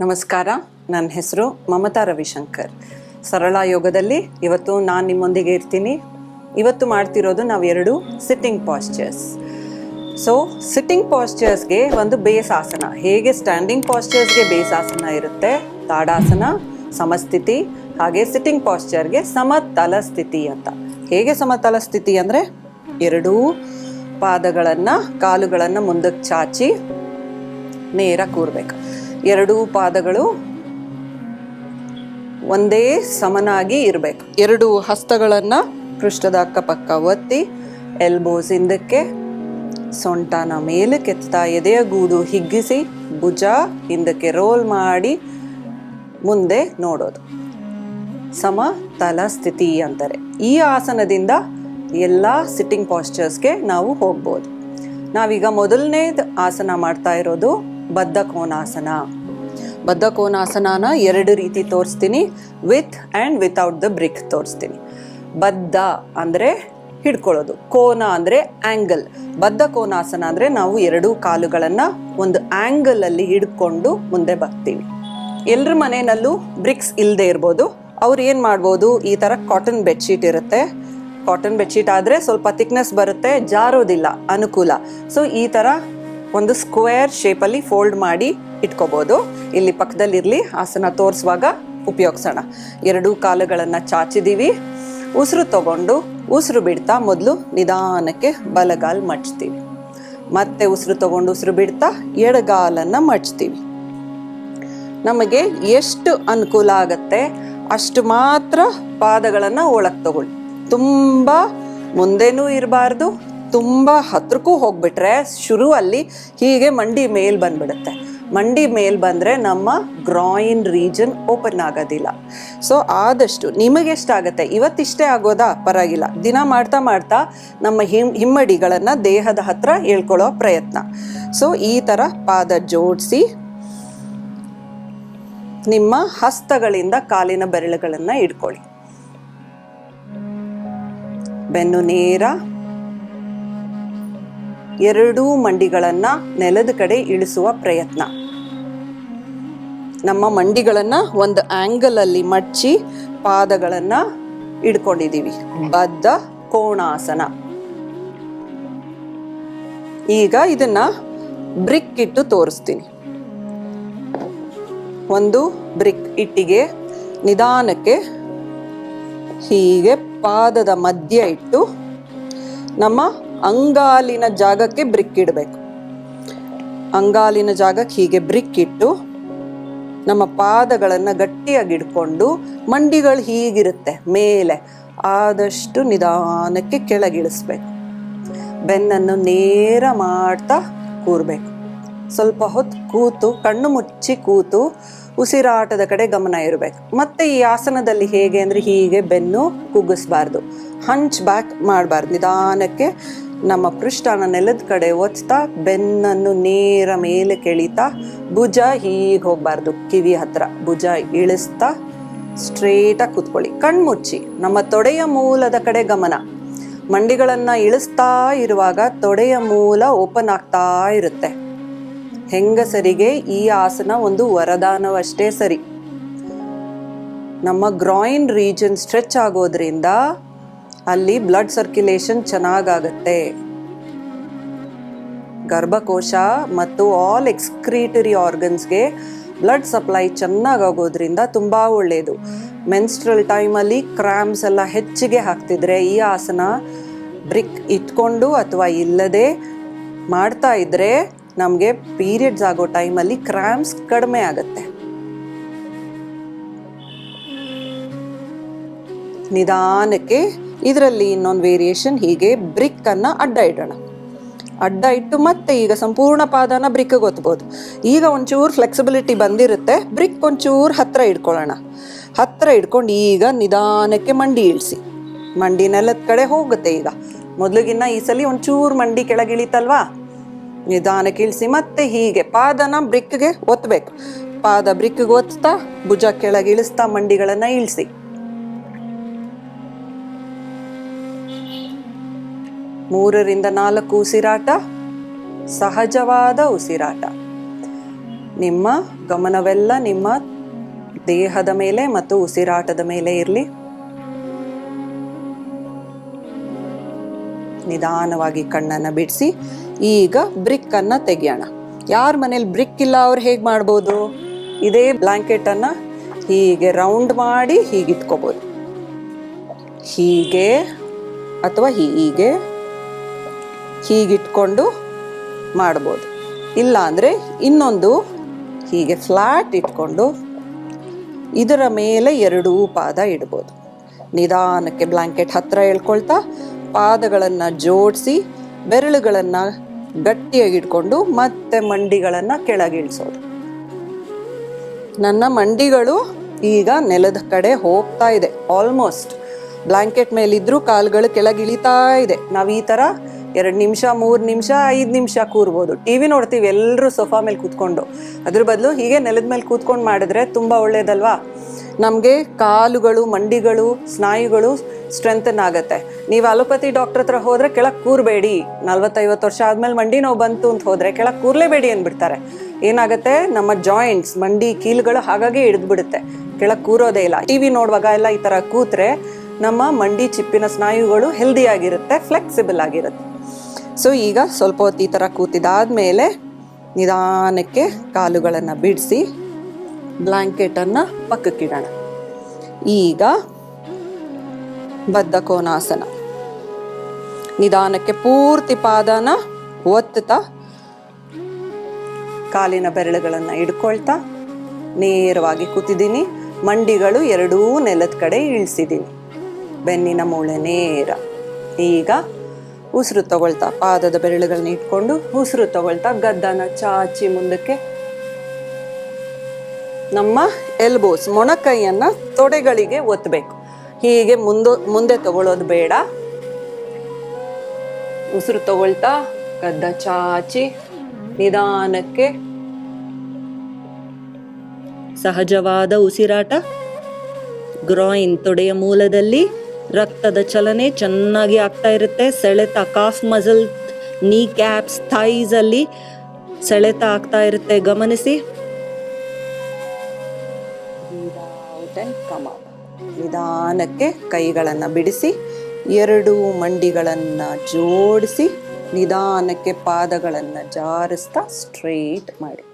ನಮಸ್ಕಾರ. ನನ್ನ ಹೆಸರು ಮಮತಾ ರವಿಶಂಕರ್. ಸರಳ ಯೋಗದಲ್ಲಿ ಇವತ್ತು ನಾನು ನಿಮ್ಮೊಂದಿಗೆ ಇರ್ತೀನಿ. ಇವತ್ತು ಮಾಡ್ತಿರೋದು ನಾವು ಎರಡು ಸಿಟ್ಟಿಂಗ್ ಪಾಸ್ಚರ್ಸ್ ಸೊ ಸಿಟ್ಟಿಂಗ್ ಪಾಸ್ಚರ್ಸ್ಗೆ ಒಂದು ಬೇಸ್ ಆಸನ ಹೇಗೆ ಸ್ಟ್ಯಾಂಡಿಂಗ್ ಪಾಸ್ಚರ್ಸ್ಗೆ ಬೇಸ್ ಆಸನ ಇರುತ್ತೆ? ತಾಡಾಸನ, ಸಮಸ್ಥಿತಿ, ಹಾಗೆ ಸಿಟ್ಟಿಂಗ್ ಪಾಸ್ಚರ್ಗೆ ಸಮತಲ ಸ್ಥಿತಿ ಅಂತ. ಹೇಗೆ ಸಮತಲ ಸ್ಥಿತಿ ಅಂದರೆ? ಎರಡೂ ಪಾದಗಳನ್ನು, ಕಾಲುಗಳನ್ನು ಮುಂದಕ್ಕೆ ಚಾಚಿ ನೇರ ಕೂರ್ಬೇಕು. ಎರಡೂ ಪಾದಗಳು ಒಂದೇ ಸಮನಾಗಿ ಇರಬೇಕು. ಎರಡು ಹಸ್ತಗಳನ್ನು ಪೃಷ್ಠದ ಅಕ್ಕಪಕ್ಕ ಒತ್ತಿ ಎಲ್ಬೋಸ್ ಹಿಂದಕ್ಕೆ, ಸೊಂಟನ ಮೇಲೆ ಕೆತ್ತಾ ಎದೆಯ ಗೂದು ಹಿಗ್ಗಿಸಿ, ಭುಜ ಹಿಂದಕ್ಕೆ ರೋಲ್ ಮಾಡಿ, ಮುಂದೆ ನೋಡೋದು. ಸಮತಲ ಸ್ಥಿತಿ ಅಂತಾರೆ ಈ ಆಸನದಿಂದ ಎಲ್ಲ ಸಿಟ್ಟಿಂಗ್ ಪಾಸ್ಚರ್ಸ್ಗೆ ನಾವು ಹೋಗ್ಬೋದು. ನಾವೀಗ ಮೊದಲನೇದು ಆಸನ ಮಾಡ್ತಾ ಇರೋದು ಬದ್ಧ ಕೋನಾಸನ ಬದ್ಧ ಕೋನಾಸನನ ಎರಡು ರೀತಿ ತೋರಿಸ್ತೀನಿ. With and without the brick ತೋರಿಸ್ತೀನಿ. ಬದ್ಧ ಅಂದರೆ ಹಿಡ್ಕೊಳ್ಳೋದು. ಕೋನ ಅಂದರೆ ಆ್ಯಂಗಲ್ ಬದ್ಧ ಕೋನಾಸನ ಅಂದರೆ ನಾವು ಎರಡೂ ಕಾಲುಗಳನ್ನು ಒಂದು ಆ್ಯಂಗಲಲ್ಲಿ ಹಿಡ್ಕೊಂಡು ಮುಂದೆ ಬರ್ತೀವಿ. ಎಲ್ಲರ ಮನೆಯಲ್ಲೂ ಬ್ರಿಕ್ಸ್ ಇಲ್ಲದೆ ಇರ್ಬೋದು. ಅವ್ರು ಏನು ಮಾಡ್ಬೋದು? ಈ ಥರ ಕಾಟನ್ ಬೆಡ್ಶೀಟ್ ಇರುತ್ತೆ. ಕಾಟನ್ ಬೆಡ್ಶೀಟ್ ಆದರೆ ಸ್ವಲ್ಪ ತಿಕ್ನೆಸ್ ಬರುತ್ತೆ, ಜಾರೋದಿಲ್ಲ, ಅನುಕೂಲ. ಸೊ, ಈ ಥರ ಒಂದು ಸ್ಕ್ವೇರ್ ಶೇಪಲ್ಲಿ ಫೋಲ್ಡ್ ಮಾಡಿ ಇಟ್ಕೋಬೋದು. ಇಲ್ಲಿ ಪಕ್ಕದಲ್ಲಿರಲಿ ಆಸನ ತೋರಿಸುವಾಗ ಉಪಯೋಗಿಸೋಣ. ಎರಡೂ ಕಾಲುಗಳನ್ನು ಚಾಚಿದೀವಿ. ಉಸಿರು ತಗೊಂಡು ಉಸಿರು ಬಿಡ್ತಾ ಮೊದಲು ನಿಧಾನಕ್ಕೆ ಬಲಗಾಲ್ ಮಡ್ಚ್ತೀವಿ ಮತ್ತೆ ಉಸಿರು ತಗೊಂಡು ಉಸಿರು ಬಿಡ್ತಾ ಎಡಗಾಲನ್ನು ಮಡ್ಚ್ತೀವಿ ನಮಗೆ ಎಷ್ಟು ಅನುಕೂಲ ಆಗತ್ತೆ ಅಷ್ಟು ಮಾತ್ರ ಪಾದಗಳನ್ನು ಒಳಗೆ ತಗೊಳ್ಳಿ. ತುಂಬ ಮುಂದೆನೂ ಇರಬಾರ್ದು ತುಂಬ ಹತ್ರಕ್ಕೂ ಹೋಗ್ಬಿಟ್ರೆ ಶುರುವಲ್ಲಿ ಹೀಗೆ ಮಂಡಿ ಮೇಲ್ ಬಂದ್ಬಿಡುತ್ತೆ. ಮಂಡಿ ಮೇಲ್ ಬಂದರೆ ನಮ್ಮ ಗ್ರಾಯಿನ್ ರೀಜನ್ ಓಪನ್ ಆಗೋದಿಲ್ಲ. ಸೊ ಆದಷ್ಟು ನಿಮಗೆಷ್ಟಾಗತ್ತೆ ಇವತ್ತಿಷ್ಟೇ ಆಗೋದಾ? ಪರವಾಗಿಲ್ಲ. ದಿನ ಮಾಡ್ತಾ ಮಾಡ್ತಾ ನಮ್ಮ ಹಿಮ್, ಹಿಮ್ಮಡಿಗಳನ್ನು ದೇಹದ ಹತ್ರ ಹೇಳ್ಕೊಳ್ಳೋ ಪ್ರಯತ್ನ. ಸೊ ಈ ಥರ ಪಾದ ಜೋಡಿಸಿ ನಿಮ್ಮ ಹಸ್ತಗಳಿಂದ ಕಾಲಿನ ಬೆರಳುಗಳನ್ನು ಇಟ್ಕೊಳ್ಳಿ ಬೆನ್ನು ನೇರ ಎರಡೂ ಮಂಡಿಗಳನ್ನು ನೆಲದ ಕಡೆ ಇಳಿಸುವ ಪ್ರಯತ್ನ. ನಮ್ಮ ಮಂಡಿಗಳನ್ನು ಒಂದು ಆ್ಯಂಗಲಲ್ಲಿ ಮಡಚಿ ಪಾದಗಳನ್ನು ಇಡ್ಕೊಂಡಿದ್ದೀವಿ ಬದ್ಧ ಕೋಣಾಸನ. ಈಗ ಇದನ್ನ ಬ್ರಿಕ್ ಇಟ್ಟು ತೋರಿಸ್ತೀನಿ. ಒಂದು ಬ್ರಿಕ್ ಇಟ್ಟಿಗೆ ನಿಧಾನಕ್ಕೆ ಹೀಗೆ ಪಾದದ ಮಧ್ಯ ಇಟ್ಟು ನಮ್ಮ ಅಂಗಾಲಿನ ಜಾಗಕ್ಕೆ ಬ್ರಿಕ್ ಇಡಬೇಕು. ಅಂಗಾಲಿನ ಜಾಗಕ್ಕೆ ಹೀಗೆ ಬ್ರಿಕ್ ಇಟ್ಟು ನಮ್ಮ ಪಾದಗಳನ್ನು ಗಟ್ಟಿಯಾಗಿ ಇಡ್ಕೊಂಡು ಮಂಡಿಗಳು ಹೀಗಿರುತ್ತೆ ಮೇಲೆ ಆದಷ್ಟು ನಿಧಾನಕ್ಕೆ ಕೆಳಗಿಳಿಸ್ಬೇಕು. ಬೆನ್ನನ್ನು ನೇರ ಮಾಡ್ತಾ ಕೂರಬೇಕು. ಸ್ವಲ್ಪ ಹೊತ್ತು ಕೂತು, ಕಣ್ಣು ಮುಚ್ಚಿ ಕೂತು ಉಸಿರಾಟದ ಕಡೆ ಗಮನ ಇರಬೇಕು. ಮತ್ತೆ ಈ ಆಸನದಲ್ಲಿ ಹೇಗೆ ಅಂದರೆ ಹೀಗೆ ಬೆನ್ನು ಕುಗ್ಗಿಸ್ಬಾರ್ದು. ಹಂಚ್ ಬ್ಯಾಕ್ ಮಾಡಬಾರ್ದು. ನಿಧಾನಕ್ಕೆ ನಮ್ಮ ಪೃಷ್ಠನ ನೆಲದ ಕಡೆ ಒತ್ತಾ, ಬೆನ್ನನ್ನು ನೇರ ಮೇಲೆ ಕೆಳಿತಾ, ಭುಜ ಹೀಗೆ ಹೋಗಬಾರ್ದು, ಕಿವಿ ಹತ್ರ. ಭುಜ ಇಳಿಸ್ತಾ ಸ್ಟ್ರೇಟಾಗಿ ಕೂತ್ಕೊಳ್ಳಿ. ಕಣ್ಮುಚ್ಚಿ ನಮ್ಮ ತೊಡೆಯ ಮೂಲದ ಕಡೆ ಗಮನ. ಮಂಡಿಗಳನ್ನು ಇಳಿಸ್ತಾ ಇರುವಾಗ ತೊಡೆಯ ಮೂಲ ಓಪನ್ ಆಗ್ತಾ ಇರುತ್ತೆ. ಹೆಂಗಸರಿಗೆ ಈ ಆಸನ ಒಂದು ವರದಾನವಷ್ಟೇ ಸರಿ. ನಮ್ಮ ಗ್ರಾಯಿನ್ ರೀಜನ್ ಸ್ಟ್ರೆಚ್ ಆಗೋದ್ರಿಂದ ಅಲ್ಲಿ ಬ್ಲಡ್ ಸರ್ಕ್ಯುಲೇಷನ್ ಚೆನ್ನಾಗಾಗತ್ತೆ. ಗರ್ಭಕೋಶ ಮತ್ತು ಆಲ್ ಎಕ್ಸ್ಕ್ರೀಟರಿ ಆರ್ಗನ್ಸ್ಗೆ ಬ್ಲಡ್ ಸಪ್ಲೈ ಚೆನ್ನಾಗಾಗೋದ್ರಿಂದ ತುಂಬ ಒಳ್ಳೆಯದು ಮೆನ್ಸ್ಟ್ರಲ್ ಟೈಮಲ್ಲಿ ಕ್ರ್ಯಾಮ್ಸ್ ಎಲ್ಲ ಹೆಚ್ಚಿಗೆ ಹಾಕ್ತಿದ್ರೆ ಈ ಆಸನ ಬ್ರಿಕ್ ಇಟ್ಕೊಂಡು ಅಥವಾ ಇಲ್ಲದೆ ಮಾಡ್ತಾ ಇದ್ರೆ ನಮಗೆ ಪೀರಿಯಡ್ಸ್ ಆಗೋ ಟೈಮಲ್ಲಿ ಕ್ರ್ಯಾಮ್ಸ್ ಕಡಿಮೆ ಆಗುತ್ತೆ. ನಿಧಾನಕ್ಕೆ ಇದರಲ್ಲಿ ಇನ್ನೊಂದು ವೇರಿಯೇಷನ್ ಹೀಗೆ ಬ್ರಿಕ್ ಅನ್ನ ಅಡ್ಡ ಇಡೋಣ. ಅಡ್ಡ ಇಟ್ಟು ಮತ್ತೆ ಈಗ ಸಂಪೂರ್ಣ ಪಾದನ ಬ್ರಿಕ್ ಗೊತ್ಬೋದು. ಈಗ ಒಂಚೂರು ಫ್ಲೆಕ್ಸಿಬಿಲಿಟಿ ಬಂದಿರುತ್ತೆ. ಬ್ರಿಕ್ ಒಂಚೂರು ಹತ್ರ ಇಟ್ಕೊಳ್ಳೋಣ ಹತ್ರ ಇಟ್ಕೊಂಡು ಈಗ ನಿಧಾನಕ್ಕೆ ಮಂಡಿ ಇಳಿಸಿ. ಮಂಡಿ ನೆಲದ ಕಡೆ ಹೋಗುತ್ತೆ ಈಗ. ಮೊದಲಿಗಿನ್ನ ಈ ಸಲ ಒಂಚೂರು ಮಂಡಿ ಕೆಳಗಿಳಿತಲ್ವಾ ನಿಧಾನಕ್ಕೆ ಇಳಿಸಿ ಮತ್ತೆ ಹೀಗೆ ಪಾದನ ಬ್ರಿಕ್ಗೆ ಒತ್ತಬೇಕು ಪಾದ ಬ್ರಿಕ್ಗೆ ಒತ್ತಾ ಭುಜ ಕೆಳಗೆ ಇಳಿಸ್ತಾ ಮಂಡಿಗಳನ್ನು ಇಳಿಸಿ. ಮೂರರಿಂದ ನಾಲ್ಕು ಉಸಿರಾಟ, ಸಹಜವಾದ ಉಸಿರಾಟ. ನಿಮ್ಮ ಗಮನವೆಲ್ಲ ನಿಮ್ಮ ದೇಹದ ಮೇಲೆ ಮತ್ತು ಉಸಿರಾಟದ ಮೇಲೆ ಇರಲಿ. ನಿಧಾನವಾಗಿ ಕಣ್ಣನ್ನು ಬಿಡಿಸಿ. ಈಗ ಬ್ರಿಕ್ ಅನ್ನ ತೆಗಿಯೋಣ. ಯಾರ ಮನೇಲಿ ಬ್ರಿಕ್ ಇಲ್ಲ ಅವ್ರು ಹೇಗೆ ಮಾಡ್ಬೋದು? ಇದೇ ಬ್ಲಾಂಕೆಟ್ ಅನ್ನ ಹೀಗೆ ರೌಂಡ್ ಮಾಡಿ ಹೀಗೆ ಇಟ್ಕೋಬೋದು ಹೀಗೆ ಅಥವಾ ಹೀಗೆ ಹೀಗಿಟ್ಕೊಂಡು ಮಾಡ್ಬೋದು. ಇಲ್ಲ ಅಂದರೆ ಇನ್ನೊಂದು ಹೀಗೆ ಫ್ಲಾಟ್ ಇಟ್ಕೊಂಡು ಇದರ ಮೇಲೆ ಎರಡೂ ಪಾದ ಇಡ್ಬೋದು. ನಿಧಾನಕ್ಕೆ ಬ್ಲ್ಯಾಂಕೆಟ್ ಹತ್ತಿರ ಎಳ್ಕೊಳ್ತಾ ಪಾದಗಳನ್ನು ಜೋಡಿಸಿ ಬೆರಳುಗಳನ್ನು ಗಟ್ಟಿಯಾಗಿ ಇಟ್ಕೊಂಡು ಮತ್ತೆ ಮಂಡಿಗಳನ್ನು ಕೆಳಗಿಳಿಸೋದು. ನನ್ನ ಮಂಡಿಗಳು ಈಗ ನೆಲದ ಕಡೆ ಹೋಗ್ತಾ ಇದೆ. ಆಲ್ಮೋಸ್ಟ್ ಬ್ಲ್ಯಾಂಕೆಟ್ ಮೇಲಿದ್ರೂ ಕಾಲುಗಳು ಕೆಳಗಿಳಿತಾ ಇದೆ. ನಾವು ಈ ಥರ ಎರಡು ನಿಮಿಷ, ಮೂರು ನಿಮಿಷ, ಐದು ನಿಮಿಷ ಕೂರ್ಬೋದು. ಟಿ ವಿ ನೋಡ್ತೀವಿ ಎಲ್ಲರೂ ಸೋಫಾ ಮೇಲೆ ಕೂತ್ಕೊಂಡು. ಅದ್ರ ಬದಲು ಹೀಗೆ ನೆಲದ ಮೇಲೆ ಕೂತ್ಕೊಂಡು ಮಾಡಿದ್ರೆ ತುಂಬ ಒಳ್ಳೇದಲ್ವಾ? ನಮಗೆ ಕಾಲುಗಳು, ಮಂಡಿಗಳು, ಸ್ನಾಯುಗಳು ಸ್ಟ್ರೆಂಥನ್ ಆಗುತ್ತೆ ನೀವು ಅಲೋಪತಿ ಡಾಕ್ಟರ್ ಹತ್ರ ಹೋದ್ರೆ ಕೆಳಗೆ ಕೂರಬೇಡಿ. ನಲ್ವತ್ತೈವತ್ತು ವರ್ಷ ಆದ್ಮೇಲೆ ಮಂಡಿ ನೋವು ಬಂತು ಅಂತ ಹೋದ್ರೆ ಕೆಳಗೆ ಕೂರ್ಲೇಬೇಡಿ ಅಂದ್ಬಿಡ್ತಾರೆ. ಏನಾಗುತ್ತೆ? ನಮ್ಮ ಜಾಯಿಂಟ್ಸ್ ಮಂಡಿ, ಕೀಲುಗಳು ಹಾಗಾಗಿ ಹಿಡಿದ್ಬಿಡುತ್ತೆ. ಕೆಳಗೆ ಕೂರೋದೇ ಇಲ್ಲ. ಟಿ ವಿ ನೋಡುವಾಗ ಎಲ್ಲ ಈ ಥರ ಕೂತ್ರೆ ನಮ್ಮ ಮಂಡಿ, ಚಿಪ್ಪಿನ ಸ್ನಾಯುಗಳು ಹೆಲ್ದಿ ಆಗಿರುತ್ತೆ ಫ್ಲೆಕ್ಸಿಬಲ್ ಆಗಿರುತ್ತೆ. ಸೊ ಈಗ ಸ್ವಲ್ಪ ಹೊತ್ತು ಈ ಥರ ಕೂತಿದಾದ್ಮೇಲೆ ನಿಧಾನಕ್ಕೆ ಕಾಲುಗಳನ್ನು ಬಿಡಿಸಿ ಬ್ಲ್ಯಾಂಕೆಟನ್ನು ಪಕ್ಕಕ್ಕಿಡೋಣ. ಈಗ ಬದ್ಧ ಕೋನಾಸನ. ನಿಧಾನಕ್ಕೆ ಪೂರ್ತಿ ಪಾದನ ಒತ್ತುತ್ತಾ ಕಾಲಿನ ಬೆರಳುಗಳನ್ನು ಹಿಡ್ಕೊಳ್ತಾ ನೇರವಾಗಿ ಕೂತಿದ್ದೀನಿ. ಮಂಡಿಗಳು ಎರಡೂ ನೆಲದ ಕಡೆ ಇಳಿಸಿದ್ದೀನಿ. ಬೆನ್ನಿನ ಮೂಳೆ ನೇರ. ಈಗ ಉಸಿರು ತಗೊಳ್ತಾ ಪಾದದ ಬೆರಳುಗಳನ್ನ ಇಟ್ಕೊಂಡು ಉಸಿರು ತಗೊಳ್ತಾ ಗದ್ದನ ಚಾಚಿ ಮುಂದಕ್ಕೆ ನಮ್ಮ ಎಲ್ಬೋಸ್ ಮೊಣಕೈಯನ್ನ ತೊಡೆಗಳಿಗೆ ಒತ್ತಬೇಕು ಹೀಗೆ ಮುಂದೆ ಮುಂದೆ ತಗೊಳ್ಳೋದು ಬೇಡ. ಉಸಿರು ತಗೊಳ್ತಾ ಗದ್ದ ಚಾಚಿ ನಿಧಾನಕ್ಕೆ ಸಹಜವಾದ ಉಸಿರಾಟ. ಗ್ರಾಯಿನ್ ತೊಡೆಯ ಮೂಲದಲ್ಲಿ ರಕ್ತದ ಚಲನೆ ಚೆನ್ನಾಗಿ ಆಗ್ತಾ ಇರುತ್ತೆ. ಸೆಳೆತ calf muscle knee caps thighs ಅಲ್ಲಿ ಸೆಳೆತ ಆಗ್ತಾ ಇರುತ್ತೆ. ಗಮನಿಸಿ. ನಿಧಾನಕ್ಕೆ ಕೈಗಳನ್ನು ಬಿಡಿಸಿ, ಎರಡು ಮಂಡಿಗಳನ್ನು ಜೋಡಿಸಿ, ನಿಧಾನಕ್ಕೆ ಪಾದಗಳನ್ನು ಜಾರಿಸ್ತಾ ಸ್ಟ್ರೈಟ್ ಮಾಡಿ.